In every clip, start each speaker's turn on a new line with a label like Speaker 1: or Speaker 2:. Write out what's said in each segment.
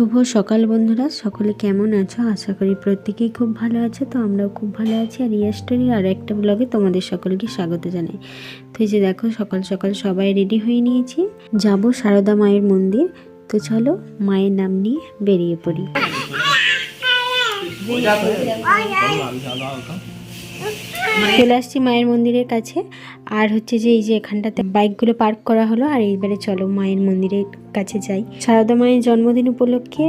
Speaker 1: শুভ সকাল বন্ধুরা, সকলে কেমন আছো? আশা করি প্রত্যেকেই খুব ভালো আছে, তো আমরাও খুব ভালো আছি। আর ইয়া স্টোরির আর একটা ব্লগে তোমাদের সকলকে স্বাগত জানাই। তো যে দেখো, সকাল সকাল সবাই রেডি হয়ে নিয়েছি। যাব সারদা মায়ের মন্দির। তো চলো, মায়ের নাম নিয়ে বেরিয়ে পড়ি। চলে আসছি মায়ের মন্দিরের কাছে। আর হচ্ছে যে এই যে এখানটাতে বাইকগুলো পার্ক করা হলো, আর এইবারে চলো মায়ের মন্দিরের কাছে যাই। সারদা মায়ের জন্মদিন উপলক্ষে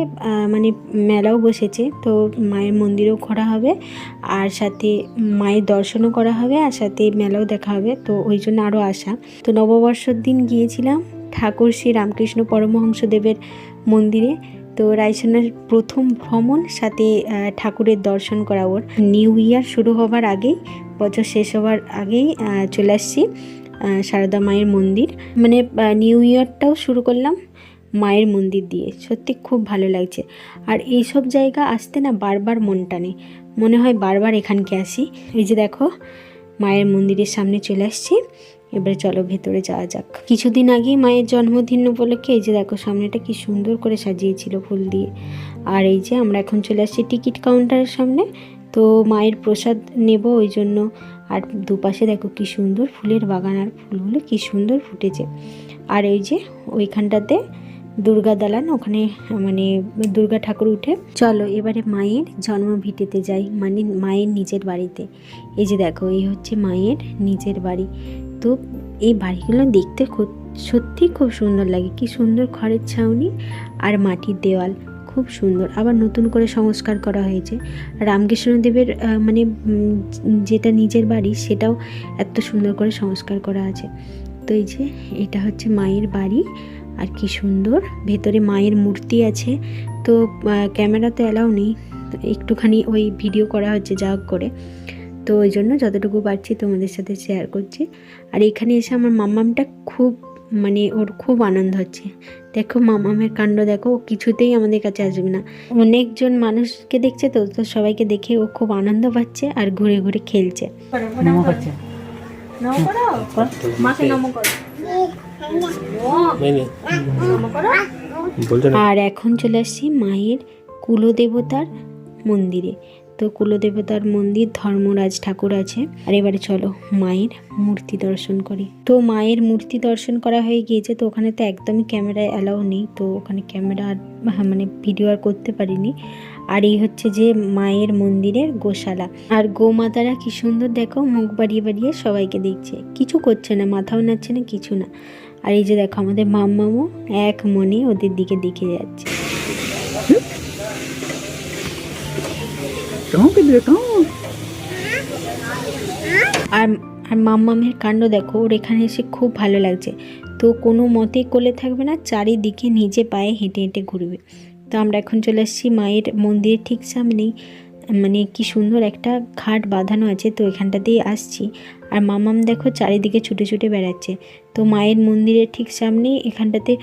Speaker 1: মানে মেলাও বসেছে, তো মায়ের মন্দিরও ঘোরা হবে। আর সাথে মায়ের দর্শনও করা হবে, আর সাথে মেলাও দেখা হবে, তো ওই জন্য আরও আসা তো নববর্ষর দিন গিয়েছিলাম ঠাকুর শ্রী রামকৃষ্ণ পরমহংসদেবের মন্দিরে। তো রায়সোনার প্রথম ভ্রমণ, সাথে ঠাকুরের দর্শন করা ওর। নিউ ইয়ার শুরু হবার আগেই বছর শেষ হওয়ার আগেই চলে আসছি সারদা মায়ের মন্দির। মানে নিউ ইয়ারটাও শুরু করলাম মায়ের মন্দির দিয়ে। সত্যি খুব ভালো লাগছে। আর এইসব জায়গা আসতে না বারবার মন টানে। মনে হয় বারবার এখানকে আসি। এই যে দেখো, মায়ের মন্দিরের সামনে চলে আসছি। এবারে চলো ভেতরে যাওয়া যাক। কিছুদিন আগেই মায়ের জন্মদিন উপলক্ষে এই যে দেখো, সামনেটা কি সুন্দর করে সাজিয়েছিল ফুল দিয়ে। আর এই যে আমরা এখন চলে আসছি টিকিট কাউন্টারের সামনে। তো মায়ের প্রসাদ নেব ওই জন্য। আর দুপাশে দেখো কি সুন্দর ফুলের বাগান আর ফুলগুলো কি সুন্দর ফুটেছে। আর এই যে ওইখানটাতে দুর্গা দালান, ওখানে মানে দুর্গা ঠাকুর উঠে। চলো এবারে মায়ের জন্ম ভিটেতে যাই মানে মায়ের নিজের বাড়িতে। এই যে দেখো, এই হচ্ছে মায়ের নিজের বাড়ি। তো এই বাড়িগুলো দেখতে খুব সত্যি খুব সুন্দর লাগে। কি সুন্দর খড়ের ছাউনি আর মাটির দেওয়াল। খুব সুন্দর। আবার নতুন করে সংস্কার করা হয়েছে। রামকৃষ্ণদেবের মানে যেটা নিজের বাড়ি, সেটাও এত সুন্দর করে সংস্কার করা আছে। তো এই যে, এটা হচ্ছে মায়ের বাড়ি। আর কি সুন্দর। ভেতরে মায়ের মূর্তি আছে। তো ক্যামেরা তো অ্যালাউ নেই। একটুখানি ওই ভিডিও করা হচ্ছে যা করে। তো ওই জন্য যতটুকু পারছি তোমাদের সাথে শেয়ার করছি। আর এখানে এসে আমার মাম্মামটা খুব মানে ওর খুব আনন্দ হচ্ছে। দেখো মামামের কাণ্ড দেখো ও কিছুতেই আমাদের কাছে আসবে না। অনেকজন মানুষকে দেখছে তো তো সবাইকে দেখে ও খুব আনন্দ পাচ্ছে আর ঘুরে ঘুরে খেলছে।
Speaker 2: করো?
Speaker 3: বলছে না?
Speaker 1: আর এখন চলে আসছি মায়ের কুলদেবতার মন্দিরে। তো কুলদেবতার মন্দির ধর্মরাজ ঠাকুর আছে। আর এবারে চলো মায়ের মূর্তি দর্শন করি। তো মায়ের মূর্তি দর্শন করা হয়ে গিয়েছে তো ওখানে তো একদমই ক্যামেরায় অ্যালাউ নেই তো ওখানে ক্যামেরা হ্যাঁ, মানে ভিডিও আর করতে পারিনি। আর এই হচ্ছে যে মায়ের মন্দিরের গোশালা। আর গোমাতারা কি সুন্দর দেখো মুখ বাড়িয়ে বাড়িয়ে সবাইকে দেখছে। কিছু করছে না মাথাও নাড়ছে না কিছু না। আর এই যে দেখো আমাদের মাম্মামও এক মনে ওদের দিকে দেখে যাচ্ছে। আর আর মাম্মামের কাণ্ড দেখো, ওর এখানে এসে খুব ভালো লাগছে। তো কোনো মতেই কোলে থাকবে না, চারিদিকে নিজে পায়ে হেঁটে হেঁটে ঘুরবে। তো আমরা এখন চলে আসছি মায়ের মন্দিরের ঠিক সামনেই। মানে কি সুন্দর একটা ঘাট বাঁধানো আছে, তো এখানটাতেই আসছি। আর মামাম দেখো চারিদিকে ছুটে ছুটে বেড়াচ্ছে। তো মায়ের মন্দিরের ঠিক সামনেই এখানটাতে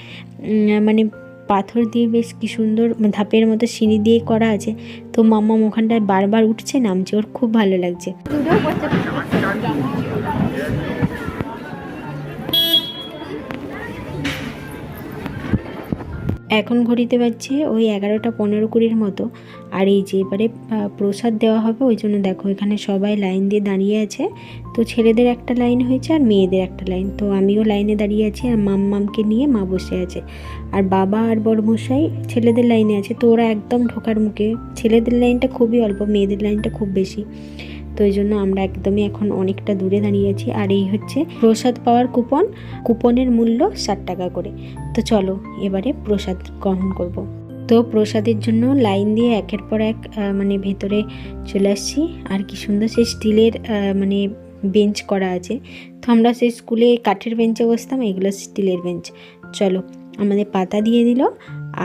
Speaker 1: মানে পাথর দিয়ে বেশ কি সুন্দর ধাপের মতো সিঁড়ি দিয়ে করা আছে। তো মামাম ওখানটায় বারবার উঠছে, নামছে, ওর খুব ভালো লাগছে। এখন ঘড়িতে বাজছে ওই এগারোটা পনেরো কুড়ির মতো। আর এই যে এবারে প্রসাদ দেওয়া হবে, ওই জন্য দেখো এখানে সবাই লাইন দিয়ে দাঁড়িয়ে আছে। তো ছেলেদের একটা লাইন হয়েছে আর মেয়েদের একটা লাইন। তো আমিও লাইনে দাঁড়িয়ে আছি আর মাম্মামকে নিয়ে মা বসে আছে। আর বাবা আর বড়মশাই ছেলেদের লাইনে আছে। তো ওরা একদম ঢোকার মুখে। ছেলেদের লাইনটা খুবই অল্প, মেয়েদের লাইনটা খুব বেশি। তো এই জন্য আমরা একদমই এখন অনেকটা দূরে দাঁড়িয়ে আছি আর এই হচ্ছে প্রসাদ পাওয়ার কুপন। কুপনের মূল্য ষাট টাকা করে। তো চলো, এবারে প্রসাদ গ্রহণ করব। তো প্রসাদের জন্য লাইন দিয়ে একের পর এক মানে ভেতরে চলে আসছি। আর কি সুন্দর সেই স্টিলের মানে বেঞ্চ করা আছে। তো আমরা সেই স্কুলে কাঠের বেঞ্চে বসতাম, এগুলো স্টিলের বেঞ্চ। চলো, আমাদের পাতা দিয়ে দিল।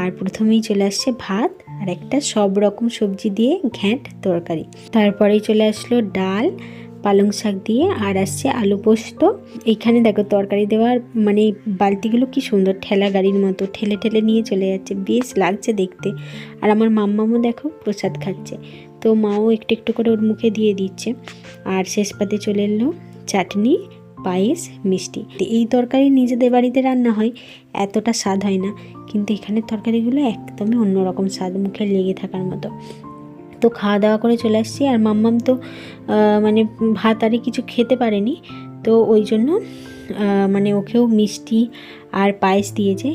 Speaker 1: আর প্রথমেই চলে আসছে ভাত। আর একটা সব রকম সবজি দিয়ে ঘ্যাঁট তরকারি। তারপরেই চলে আসলো ডাল, পালং শাক দিয়ে, আর আসছে আলু পোস্ত। এইখানে দেখো তরকারি দেওয়ার মানে বালতিগুলো কি সুন্দর ঠেলা গাড়ির মতো ঠেলে ঠেলে নিয়ে চলে যাচ্ছে। বেশ লাগছে দেখতে। আর আমার মাম্মামও দেখো প্রসাদ খাচ্ছে। তো মাও একটু একটু করে ওর মুখে দিয়ে দিচ্ছে। আর শেষ পাতে চলে এলো চাটনি, পায়েস, মিষ্টি। এই তরকারি নিজেদের বাড়িতে রান্না হয়, এতটা স্বাদ হয় না। কিন্তু এখানের তরকারিগুলো একদমই অন্যরকম স্বাদ মুখে লেগে থাকার মতো। তো খাওয়া দাওয়া করে চলে আসছি আর মাম্মাম তো মানে ভাত আরে কিছু খেতে পারেনি। তো ওই জন্য মানে ওকেও মিষ্টি আর পায়েস দিয়েছে।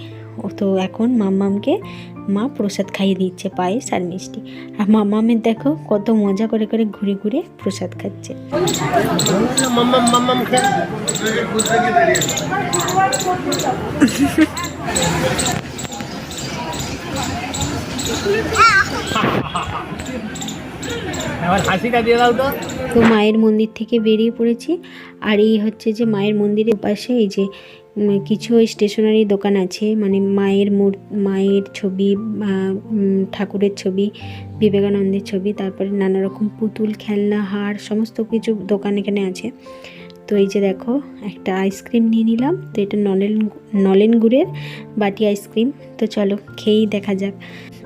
Speaker 1: ও তো এখন মাম্মামকে মা প্রসাদ খাইয়ে দিচ্ছে পায়েস আর মিষ্টি। আর মাম্মামের দেখো কত মজা করে করে ঘুরে ঘুরে প্রসাদ খাচ্ছে।
Speaker 3: মাম্মাম মাম্মাম খেয়ে এবার হাসিটা দিয়ে দাও তো।
Speaker 1: মায়ের মন্দির থেকে বেরিয়ে পড়েছি। আর এই হচ্ছে যে মায়ের মন্দিরের পাশে এই যে কিছু স্টেশনারি দোকান আছে। মানে মায়ের মূর, মায়ের ছবি ঠাকুরের ছবি, বিবেকানন্দের ছবি, তারপরে নানা রকম পুতুল, খেলনা, হার, সমস্ত কিছু দোকান এখানে আছে। তো এই যে দেখো, একটা আইসক্রিম নিয়ে নিলাম। তো এটা নলেন নলেন গুড়ের বাটি আইসক্রিম তো চলো, খেয়েই দেখা যাক।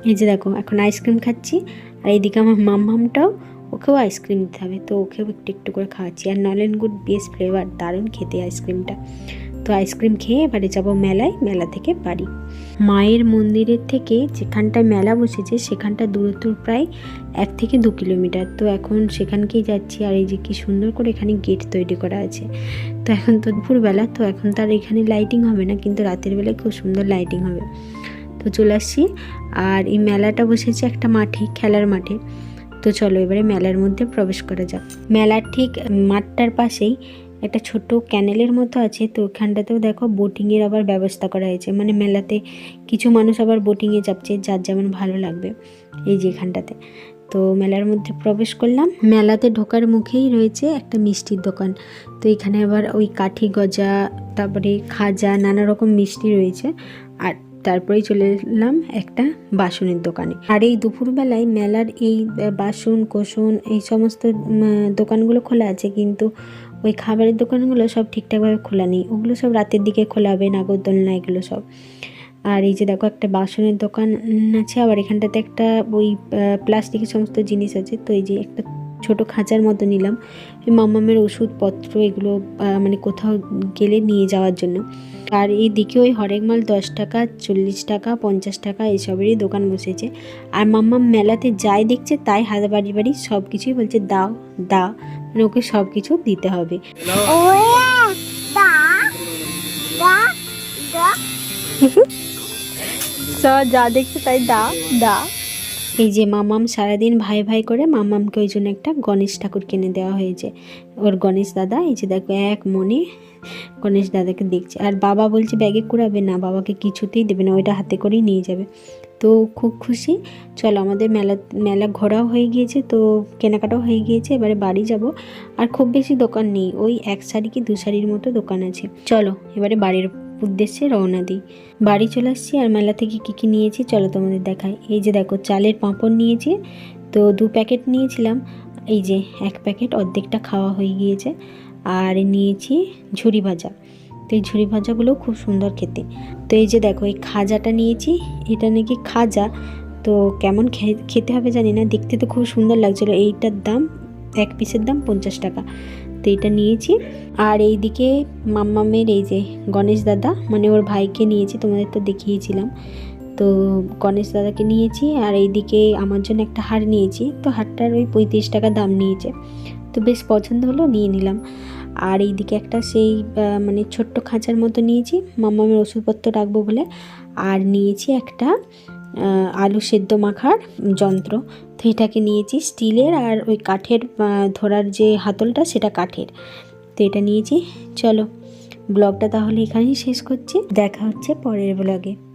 Speaker 1: এই যে দেখো, এখন আইসক্রিম খাচ্ছি। আর এইদিকে আমার মামমামটাও ওকেও আইসক্রিম দিতে হবে। তো ওকেও একটু একটু করে খাওয়াচ্ছি। আর নলেন গুড বেস্ট ফ্লেভার দারুণ খেতে আইসক্রিমটা তো আইসক্রিম খেয়ে এবারে যাব মেলায়, মেলা থেকে বাড়ি। মায়ের মন্দিরের থেকে যেখানটায় মেলা বসেছে, সেখানটা দূরত্ব প্রায় এক থেকে দু কিলোমিটার। তো এখন সেখানকেই যাচ্ছি আর এই যে কি সুন্দর করে এখানে গেট তৈরি করা আছে। তো এখন তো দুপুরবেলা, তো এখন তার এখানে লাইটিং হবে না, কিন্তু রাতের বেলায় খুব সুন্দর লাইটিং হবে। তো চলে আসছি আর এই মেলাটা বসেছে একটা মাঠে, খেলার মাঠে। তো চলো এবারে মেলার মধ্যে প্রবেশ করা যাক। মেলার ঠিক মাঠটার পাশেই একটা ছোট ক্যানেলের মতো আছে, তো ওখানটাতেও দেখো বোটিংয়ের আবার ব্যবস্থা করা হয়েছে। মানে মেলাতে কিছু মানুষ আবার বোটিংয়ে যাচ্ছে, যার যেমন ভালো লাগবে এই যে এখানটাতে। তো মেলার মধ্যে প্রবেশ করলাম। মেলাতে ঢোকার মুখেই রয়েছে একটা মিষ্টির দোকান। তো এখানে আবার ওই কাঠি গজা, তারপরে খাজা, নানা রকম মিষ্টি রয়েছে। আর তারপরেই চলে এলাম একটা বাসনের দোকানে। আর এই দুপুরবেলায় মেলার এই বাসন কোসন এই সমস্ত দোকানগুলো খোলা আছে, কিন্তু ওই খাবারের দোকানগুলো সব ঠিকঠাকভাবে খোলা নেই। ওগুলো সব রাতের দিকে খোলা হবে, নাগরদোলনা এগুলো সব। আর এই যে দেখো একটা বাসনের দোকান আছে, আবার এখানটাতে একটা ওই প্লাস্টিকের সমস্ত জিনিস আছে। তো এই যে একটা ছোট খাঁচার মতো নিলাম। ওই মামামের ওষুধপত্র এগুলো মানে কোথাও গেলে নিয়ে যাওয়ার জন্য। আর এই দিকে ওই হরেক মাল দশ টাকা, চল্লিশ টাকা, পঞ্চাশ টাকা এসবেরই দোকান বসেছে। আর মাম্মা মেলাতে যাই দেখছে, তাই হাতে বাড়ি বাড়ি সব কিছুই বলছে, দাও মানে ওকে সব কিছু দিতে হবে। যা দেখছে তাই দা দা। এই যে মামাম সারাদিন ভাই ভাই করে মামামকে ওই জন্য একটা গণেশ ঠাকুর কিনে দেওয়া হয়েছে। ওর গণেশ দাদা এই যে দেখো এক মনে গণেশ দাদাকে দেখছে। আর বাবা বলছে ব্যাগে কুড়াবে না বাবাকে কিছুতেই দেবে না ওইটা হাতে করেই নিয়ে যাবে। তো খুব খুশি। চলো আমাদের মেলা মেলা ঘোরাও হয়ে গিয়েছে, তো কেনাকাটাও হয়ে গিয়েছে, এবারে বাড়ি যাব। আর খুব বেশি দোকান নেই, ওই এক শাড়ি কি দু শাড়ির মতো দোকান আছে। চলো, এবারে বাড়ির উদ্দেশ্যে রওনা দিই। বাড়ি চলে আসছি আর মেলা থেকে কী কী নিয়েছি, চলো তোমাদের দেখাই। এই যে দেখো, চালের পাঁপড় নিয়েছি, তো দু প্যাকেট নিয়েছিলাম। এই যে এক প্যাকেট, অর্ধেকটা খাওয়া হয়ে গিয়েছে। আর নিয়েছি ঝুড়ি ভাজা। তো এই ঝুড়ি ভাজাগুলো খুব সুন্দর খেতে। তো এই যে দেখো, এই খাজাটা নিয়েছি, এটা নাকি খাজা। তো কেমন খেতে হবে জানি না, দেখতে তো খুব সুন্দর লাগছিল। এইটার দাম, এক পিসের দাম পঞ্চাশ টাকা। তো এটা নিয়েছি। আর এইদিকে মাম্মামের এই যে গণেশ দাদা মানে ওর ভাইকে নিয়েছি, তোমাদের তো দেখিয়েছিলাম। তো গণেশ দাদাকে নিয়েছি, আর এইদিকে আমার জন্য একটা হার নিয়েছি। তো হারটার ওই পঁয়ত্রিশ টাকা দাম নিয়েছে। তো বেশ পছন্দ হলো, নিয়ে নিলাম। আর এইদিকে একটা সেই মানে ছোট্ট খাঁচার মতো নিয়েছি। মাম্মামের ওষুধপত্র রাখব বলে। আর নিয়েছি একটা আলু সেদ্ধ মাখার যন্ত্র। তো এটাকে নিয়েছি স্টিলের আর ওই কাঠের ধরার যে হাতলটা সেটা কাঠের। তো এটা নিয়েছি। চলো, ব্লগটা তাহলে এখানেই শেষ করছি। দেখা হচ্ছে পরের ব্লগে।